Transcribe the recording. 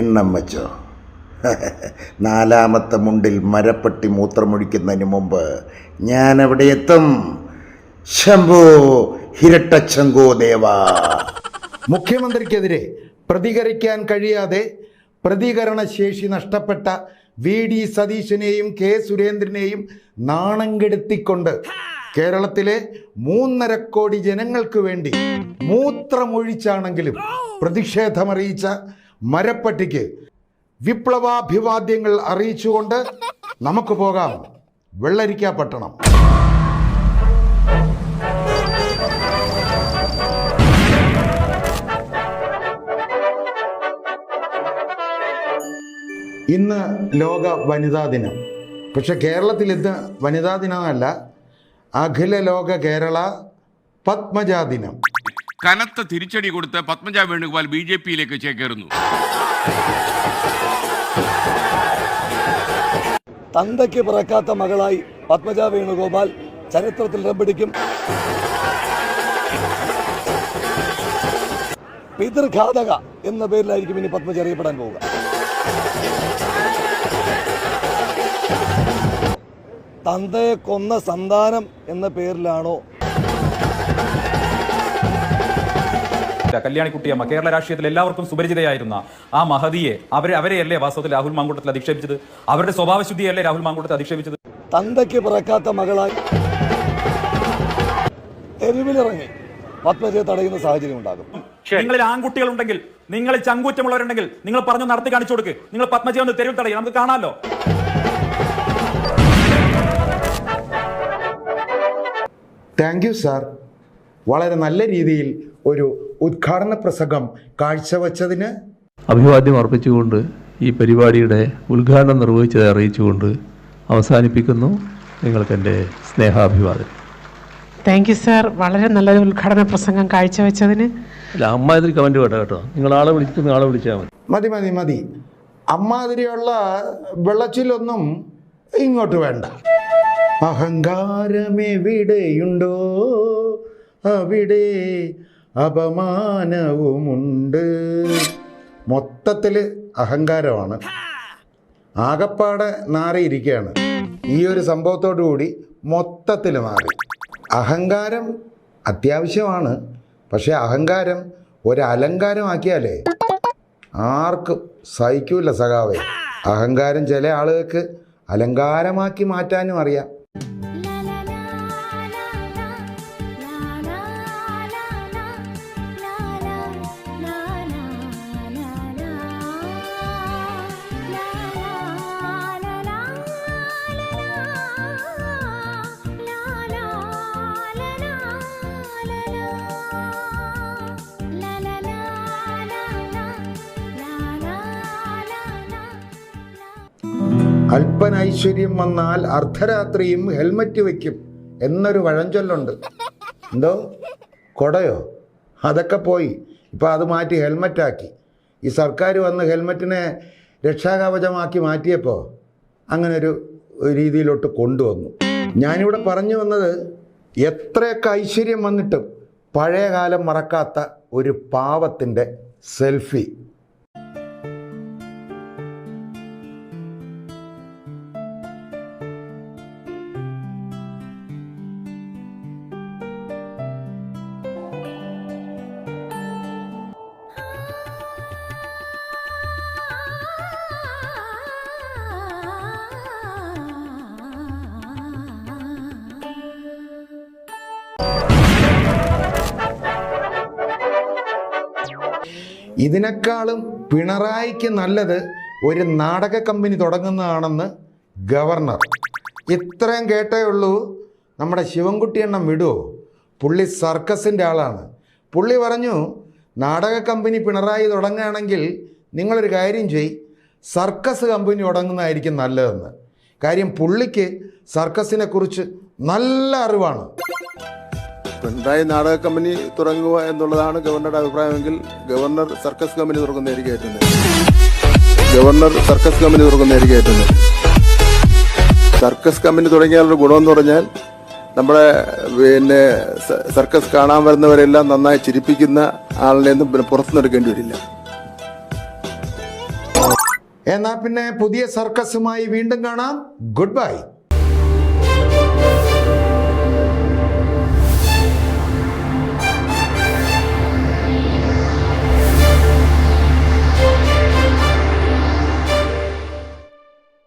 എണ്ണം വെച്ചോ. നാലാമത്തെ മുണ്ടിൽ മരപ്പെട്ടി മൂത്രമൊഴിക്കുന്നതിന് മുമ്പ് ഞാൻ അവിടെ എത്തും. ശംഭോ ഹിരട്ടച്ചങ്കോ ദേവ. മുഖ്യമന്ത്രിക്കെതിരെ പ്രതികരിക്കാൻ കഴിയാതെ പ്രതികരണശേഷി നഷ്ടപ്പെട്ട വി ഡി സതീശനെയും കെ സുരേന്ദ്രനെയും നാണം കെടുത്തിക്കൊണ്ട് കേരളത്തിലെ മൂന്നര കോടി ജനങ്ങൾക്ക് വേണ്ടി മൂത്രമൊഴിച്ചാണെങ്കിലും പ്രതിഷേധമറിയിച്ച മരപ്പട്ടിക്ക് വിപ്ലവാഭിവാദ്യങ്ങൾ അറിയിച്ചുകൊണ്ട് നമുക്ക് പോകാം വെള്ളരിക്ക പട്ടണം. ഇന്ന് ലോക വനിതാ ദിനം. പക്ഷെ കേരളത്തിൽ ഇന്ന് വനിതാ ദിനമല്ല അഖില ലോക കേരള പത്മജാ ദിനം. കനത്ത തിരിച്ചടി കൊടുത്ത് പത്മജ വേണുഗോപാൽ ബി ജെ പിയിലേക്ക് ചേക്കേറുന്നു. തന്തയ്ക്ക് പിറക്കാത്ത മകളായി പത്മജ വേണുഗോപാൽ ചരിത്രത്തിൽ രംപിടിക്കും പിതൃഘാതക എന്ന പേരിലായിരിക്കും ഇനി പത്മജ അറിയപ്പെടാൻ പോവുക. തന്തയെ കൊന്ന സന്താനം എന്ന പേരിലാണോ കല്യാണിക്കുട്ടിയമ്മ കേരള രാഷ്ട്രീയത്തിൽ എല്ലാവർക്കും സുപരിചിതയായിരുന്ന ആ മഹതിയെ അവരെ അവരെയല്ലേ വാസ്തവത്തിൽ രാഹുൽ മാങ്കൂട്ടത്തിൽ അധിക്ഷേപിച്ചത്? അവരുടെ സ്വഭാവശുദ്ധിയല്ലേ രാഹുൽ മാങ്കൂട്ടത്തിൽ അധിക്ഷേപിച്ചത്? തന്തയ്ക്ക് പിറക്കാത്ത മകളായി തെരുവിലിറങ്ങി പത്മജയെ തടയുന്ന സാഹചര്യം ഉണ്ടാകും. നിങ്ങളിൽ ആൺകുട്ടികൾ ഉണ്ടെങ്കിൽ നിങ്ങൾ ചങ്കൂറ്റമുള്ളവരുണ്ടെങ്കിൽ നിങ്ങൾ പറഞ്ഞു നടത്തി കാണിച്ചു കൊടുക്ക്. നിങ്ങൾ പത്മജി ഒന്ന് തെരുവിൽ തടയും. നമുക്ക് കാണാമല്ലോ താങ്ക് യു സാർ വളരെ നല്ല രീതിയിൽ ഒരു ഉദ്ഘാടന പ്രസംഗം കാഴ്ചവെച്ചതിന് അഭിവാദ്യം അർപ്പിച്ചുകൊണ്ട് ഈ പരിപാടിയുടെ ഉദ്ഘാടനം നിർവഹിച്ചത് അറിയിച്ചുകൊണ്ട് അവസാനിപ്പിക്കുന്നു നിങ്ങൾക്ക് എന്റെ സ്നേഹാഭിവാദം താങ്ക് യു സാർ വളരെ നല്ലൊരു ഉദ്ഘാടന പ്രസംഗം കാഴ്ചവെച്ചതിന്. അല്ല അമ്മ ഇതിൽ കമന്റ് കേട്ടോ കേട്ടോ. നിങ്ങൾ ആളെ വിളിക്കുന്ന ആളെ വിളിച്ചാൽ മതി. മതി മതി മതി. അമ്മാതിരിയുള്ള വെള്ളച്ചിലൊന്നും ഇങ്ങോട്ട് വേണ്ട. അഹങ്കാരമേ അഹങ്കാരമെവിടെയുണ്ടോ? അവിടെ അപമാനവുമുണ്ട്. മൊത്തത്തിൽ അഹങ്കാരമാണ്. ആകപ്പാടെ നാറിയിരിക്കുകയാണ് ഈ ഒരു സംഭവത്തോടു കൂടി മൊത്തത്തിൽ മാറി. അഹങ്കാരം അത്യാവശ്യമാണ്. പക്ഷേ അഹങ്കാരം ഒരു അലങ്കാരമാക്കിയാലേ ആർക്കും സഹിക്കൂല സഖാവേ. അഹങ്കാരം ചില ആളുകൾക്ക് അലങ്കാരമാക്കി മാറ്റാനും അറിയാം. അല്പൻ ഐശ്വര്യം വന്നാൽ അർദ്ധരാത്രിയും ഹെൽമറ്റ് വെക്കും എന്നൊരു വഴഞ്ചൊല്ലുണ്ട്. എന്തോ? കൊടയോ? അതൊക്കെ പോയി. ഇപ്പം അത് മാറ്റി ഹെൽമറ്റാക്കി. ഈ സർക്കാർ വന്ന് ഹെൽമറ്റിനെ രക്ഷാകവചമാക്കി മാറ്റിയപ്പോൾ അങ്ങനെ ഒരു രീതിയിലോട്ട് കൊണ്ടുവന്നു. ഞാനിവിടെ പറഞ്ഞു വന്നത് എത്രയൊക്കെ ഐശ്വര്യം വന്നിട്ടും പഴയ കാലം മറക്കാത്ത ഒരു പാവത്തിന്റെ സെൽഫി. ഇതിനേക്കാളും പിണറായിക്ക് നല്ലത് ഒരു നാടക കമ്പനി തുടങ്ങുന്നതാണെന്ന് ഗവർണർ. ഇത്രയും കേട്ടേ ഉള്ളൂ. നമ്മുടെ ശിവൻകുട്ടി എണ്ണം വിടുമോ പുള്ളി സർക്കസിന്റെ ആളാണ്. പുള്ളി പറഞ്ഞു നാടക കമ്പനി പിണറായി തുടങ്ങുകയാണെങ്കിൽ നിങ്ങളൊരു കാര്യം ചെയ് സർക്കസ് കമ്പനി തുടങ്ങുന്നതായിരിക്കും നല്ലതെന്ന്. കാര്യം പുള്ളിക്ക് സർക്കസിനെ കുറിച്ച് നല്ല അറിവാണ്. പിണറായി നാടക കമ്പനി തുടങ്ങുക എന്നുള്ളതാണ് ഗവർണറുടെ അഭിപ്രായമെങ്കിൽ ഗവർണർ സർക്കസ് കമ്പനി തുറക്കുന്നതായിരിക്കും. ഗവർണർ സർക്കസ് കമ്പനി തുറക്കുന്നതായിരിക്കും. സർക്കസ് കമ്പനി തുടങ്ങിയാലുള്ള ഗുണമെന്ന് പറഞ്ഞാൽ നമ്മുടെ പിന്നെ സർക്കസ് കാണാൻ വരുന്നവരെല്ലാം നന്നായി ചിരിപ്പിക്കുന്ന ആളിനെ ഒന്നും പിന്നെ പുറത്തുനിന്നെടുക്കേണ്ടി വരില്ല എന്നാൽ പിന്നെ പുതിയ സർക്കസുമായി വീണ്ടും കാണാം ഗുഡ് ബൈ